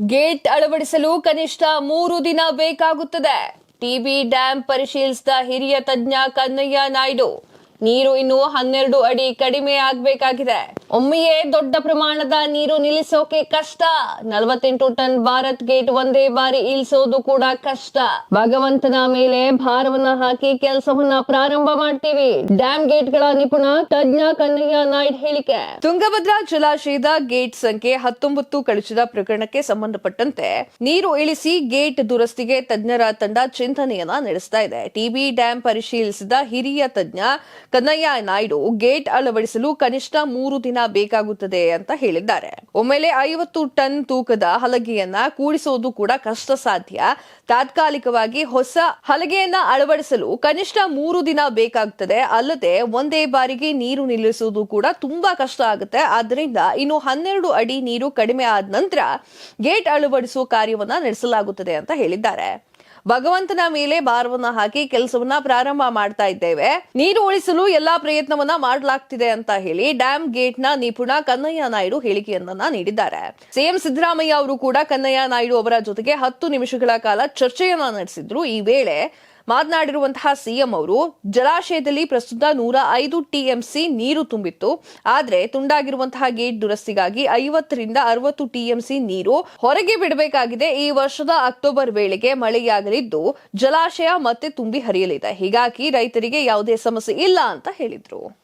Gate ಅಳವಡಿಸಲು ಕನಿಷ್ಠ ಮೂರು ದಿನ ಬೇಕಾಗುತ್ತದೆ. ಟಿಬಿ ಡ್ಯಾಂ ಪರಿಶೀಲಿಸಿದ ಹಿರಿಯ ತಜ್ಞ ಕನ್ನಯ್ಯ ನಾಯ್ಡು, ನೀರು ಇನ್ನು ಹನ್ನೆರಡು ಅಡಿ ಕಡಿಮೆ ಆಗಬೇಕಾಗಿದೆ. ಒಮ್ಮೆಯೇ ದೊಡ್ಡ ಪ್ರಮಾಣದ ನೀರು ನಿಲ್ಲಿಸೋಕೆ ಕಷ್ಟ. ನಲವತ್ತೆಂಟು ಟನ್ ಭಾರತ್ ಗೇಟ್ ಒಂದೇ ಬಾರಿ ಇಳಿಸೋದು ಕೂಡ ಕಷ್ಟ. ಭಗವಂತನ ಮೇಲೆ ಭಾರವನ್ನ ಹಾಕಿ ಕೆಲಸವನ್ನ ಪ್ರಾರಂಭ ಮಾಡ್ತೀವಿ. ಗೇಟ್ ಗೇಟ್ಗಳ ನಿಪುಣ ತಜ್ಞ ಕನ್ನಯ್ಯ ನಾಯ್ಡ್ ಹೇಳಿಕೆ. ತುಂಗಭದ್ರಾ ಜಲಾಶಯದ ಗೇಟ್ ಸಂಖ್ಯೆ ಹತ್ತೊಂಬತ್ತು ಕಳಿಸಿದ ಪ್ರಕರಣಕ್ಕೆ ಸಂಬಂಧಪಟ್ಟಂತೆ ನೀರು ಇಳಿಸಿ ಗೇಟ್ ದುರಸ್ತಿಗೆ ತಜ್ಞರ ತಂಡ ಚಿಂತನೆಯನ್ನ ನಡೆಸ್ತಾ ಇದೆ. ಟಿಬಿ ಡ್ಯಾಂ ಪರಿಶೀಲಿಸಿದ ಹಿರಿಯ ತಜ್ಞ ಕನ್ನಯ್ಯ ನಾಯ್ಡು ಗೇಟ್ ಅಳವಡಿಸಲು ಕನಿಷ್ಠ ಮೂರು ದಿನ ಬೇಕಾಗುತ್ತದೆ ಅಂತ ಹೇಳಿದ್ದಾರೆ. ಒಮ್ಮೆಲೆ ಐವತ್ತು ಟನ್ ತೂಕದ ಹಲಗೆಯನ್ನ ಕೂಡಿಸೋದು ಕೂಡ ಕಷ್ಟ ಸಾಧ್ಯ ತಾತ್ಕಾಲಿಕವಾಗಿ ಹೊಸ ಹಲಗೆಯನ್ನ ಅಳವಡಿಸಲು ಕನಿಷ್ಠ ಮೂರು ದಿನ ಬೇಕಾಗುತ್ತದೆ ಅಲ್ಲದೆ ಒಂದೇ ಬಾರಿಗೆ ನೀರು ನಿಲ್ಲಿಸುವುದು ಕೂಡ ತುಂಬಾ ಕಷ್ಟ ಆಗುತ್ತೆ. ಆದ್ದರಿಂದ ಇನ್ನು ಹನ್ನೆರಡು ಅಡಿ ನೀರು ಕಡಿಮೆ ಆದ ನಂತರ ಗೇಟ್ ಅಳವಡಿಸುವ ಕಾರ್ಯವನ್ನ ನಡೆಸಲಾಗುತ್ತದೆ ಅಂತ ಹೇಳಿದ್ದಾರೆ. ಭಗವಂತನ ಮೇಲೆ ಭಾರವನ್ನ ಹಾಕಿ ಕೆಲಸವನ್ನ ಪ್ರಾರಂಭ ಮಾಡ್ತಾ ಇದ್ದೇವೆ. ನೀರು ಉಳಿಸಲು ಎಲ್ಲಾ ಪ್ರಯತ್ನವನ್ನ ಮಾಡಲಾಗ್ತಿದೆ ಅಂತ ಹೇಳಿ ಡ್ಯಾಮ್ ಗೇಟ್ನ ನಿಪುಣ ಕನ್ನಯ್ಯ ನಾಯ್ಡು ಹೇಳಿಕೆಯನ್ನ ನೀಡಿದ್ದಾರೆ. ಸಿಎಂ ಸಿದ್ದರಾಮಯ್ಯ ಅವರು ಕೂಡ ಕನ್ನಯ್ಯ ನಾಯ್ಡು ಅವರ ಜೊತೆಗೆ ಹತ್ತು ನಿಮಿಷಗಳ ಕಾಲ ಚರ್ಚೆಯನ್ನ ನಡೆಸಿದ್ರು. ಈ ವೇಳೆ ಮಾತನಾಡಿರುವಂತಹ ಸಿಎಂ ಅವರು, ಜಲಾಶಯದಲ್ಲಿ ಪ್ರಸ್ತುತ ನೂರ ಐದು ಟಿಎಂಸಿ ನೀರು ತುಂಬಿತ್ತು. ಆದರೆ ತುಂಡಾಗಿರುವಂತಹ ಗೇಟ್ ದುರಸ್ತಿಗಾಗಿ ಐವತ್ತರಿಂದ ಅರವತ್ತು ಟಿಎಂಸಿ ನೀರು ಹೊರಗೆ ಬಿಡಬೇಕಾಗಿದೆ. ಈ ವರ್ಷದ ಅಕ್ಟೋಬರ್ ವೇಳೆಗೆ ಮಳೆಯಾಗಲಿದ್ದು ಜಲಾಶಯ ಮತ್ತೆ ತುಂಬಿ ಹರಿಯಲಿದೆ. ಹೀಗಾಗಿ ರೈತರಿಗೆ ಯಾವುದೇ ಸಮಸ್ಯೆ ಇಲ್ಲ ಅಂತ ಹೇಳಿದ್ರು.